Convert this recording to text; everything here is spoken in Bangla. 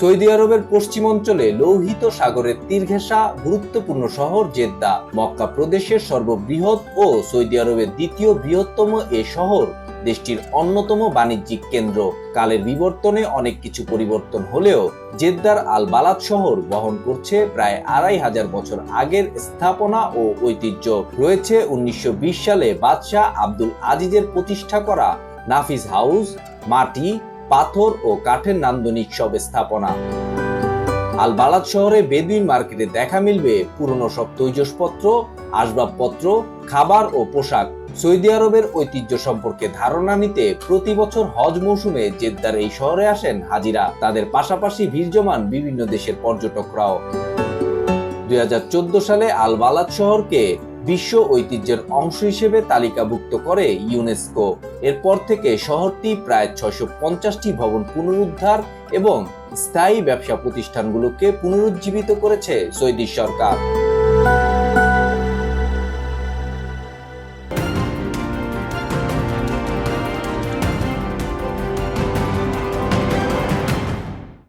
সৌদি আরবের পশ্চিমাঞ্চলে লৌহিত সাগরের তীর ঘেঁষা গুরুত্বপূর্ণ শহর জেদ্দা। মক্কা প্রদেশের সর্ববৃহৎ ও সৌদি আরবের দ্বিতীয় বৃহত্তম এ শহর দেশটির অন্যতম বাণিজ্যিক কেন্দ্র। কালের বিবর্তনে অনেক কিছু পরিবর্তন হলেও জেদ্দার আল বালাদ শহর বহন করছে প্রায় আড়াই হাজার বছর আগের স্থাপনা ও ঐতিহ্য। রয়েছে উনিশশো বিশ সালে বাদশাহ আব্দুল আজিজের প্রতিষ্ঠা করা নাফিস হাউস, মাটি পাথর ও কাঠের নান্দনিক সব স্থাপনা। আল বালাদ শহরে বেদুইন মার্কেটে দেখা মিলবে পুরনো সব তৈজসপত্র, আসবাবপত্র, খাবার ও পোশাক। সৌদি আরবের ঐতিহ্য সম্পর্কে ধারণা নিতে প্রতি বছর হজ মৌসুমে জেদ্দার এই শহরে আসেন হাজিরা। তাদের পাশাপাশি ভিড় জমান বিভিন্ন দেশের পর্যটকরাও। দুই হাজার চোদ্দ সালে আল বালাদ শহরকে বিশ্ব ঐতিহ্যের অংশ হিসেবে তালিকাভুক্ত করে ইউনেস্কো। এরপর থেকে শহরটি প্রায় ছয়শো পঞ্চাশটি ভবন পুনরুদ্ধার এবং স্থায়ী ব্যবসা প্রতিষ্ঠানগুলোকে পুনরুজ্জীবিত করেছে সৌদি সরকার।